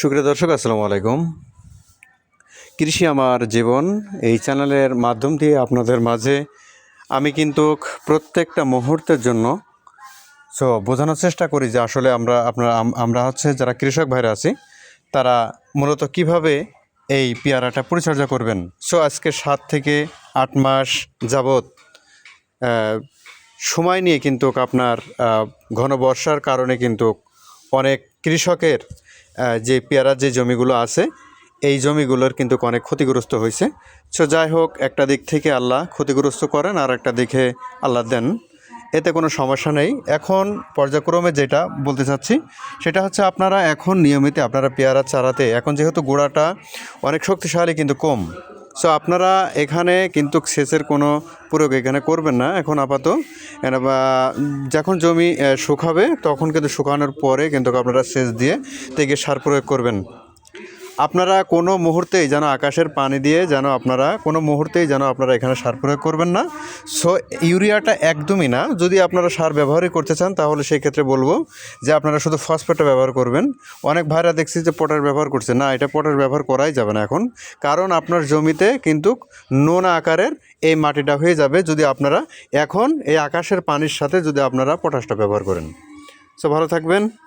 সুপ্রিয় দর্শক, আসসালামু আলাইকুম। কৃষি আমার জীবন, এই চ্যানেলের মাধ্যম দিয়ে আপনাদের মাঝে আমি কিন্তু প্রত্যেকটা মুহূর্তের জন্য সো বোঝানোর চেষ্টা করি যে আসলে আমরা, আপনারা আমরা হচ্ছে যারা কৃষক ভাইরা আছি, তারা মূলত কীভাবে এই পেয়ারাটা পরিচর্যা করবেন। সো আজকে সাত থেকে আট মাস যাবত সময় নিয়ে কিন্তু আপনার ঘন বর্ষার কারণে কিন্তু অনেক কৃষকের যে পেয়ারার যে জমিগুলো আছে, এই জমিগুলোর কিন্তু অনেক ক্ষতিগ্রস্ত হয়েছে। সো যাই হোক, একটা দিক থেকে আল্লাহ ক্ষতিগ্রস্ত করেন, আর একটা দিকে আল্লাহ দেন। এতে কোনো সমস্যা নেই। এখন পর্যায়ক্রমে যেটা বলতে চাচ্ছি, সেটা হচ্ছে আপনারা এখন নিয়মিত আপনারা পেয়ারা চারাতে, এখন যেহেতু গোড়াটা অনেক শক্তিশালী কিন্তু কম সো আপনারা এখানে কিন্তু সেচের কোনো প্রয়োগ এখানে করবেন না। এখন আপাতত যখন জমি শুকাবে, তখন কিন্তু শুকানোর পরে কিন্তু আপনারা সেচ দিয়ে থেকে সার প্রয়োগ করবেন। আপনারা কোনো মুহূর্তেই যেন আকাশের পানি দিয়ে যেন আপনারা, কোনো মুহূর্তেই যেন আপনারা এখানে সার প্রয়োগ করবেন না। সো ইউরিয়াটা একদমই না। যদি আপনারা সার ব্যবহারই করতে চান, তাহলে সেই ক্ষেত্রে বলব যে আপনারা শুধু ফসফেটটা ব্যবহার করবেন। অনেক ভাইরা দেখছি যে পটার ব্যবহার করছে। না, এটা পটার ব্যবহার করাই যাবে না এখন। কারণ আপনার জমিতে কিন্তু নোনা আকারের এই মাটিটা হয়ে যাবে যদি আপনারা এখন এই আকাশের পানির সাথে যদি আপনারা পটাশটা ব্যবহার করেন। সো ভালো থাকবেন।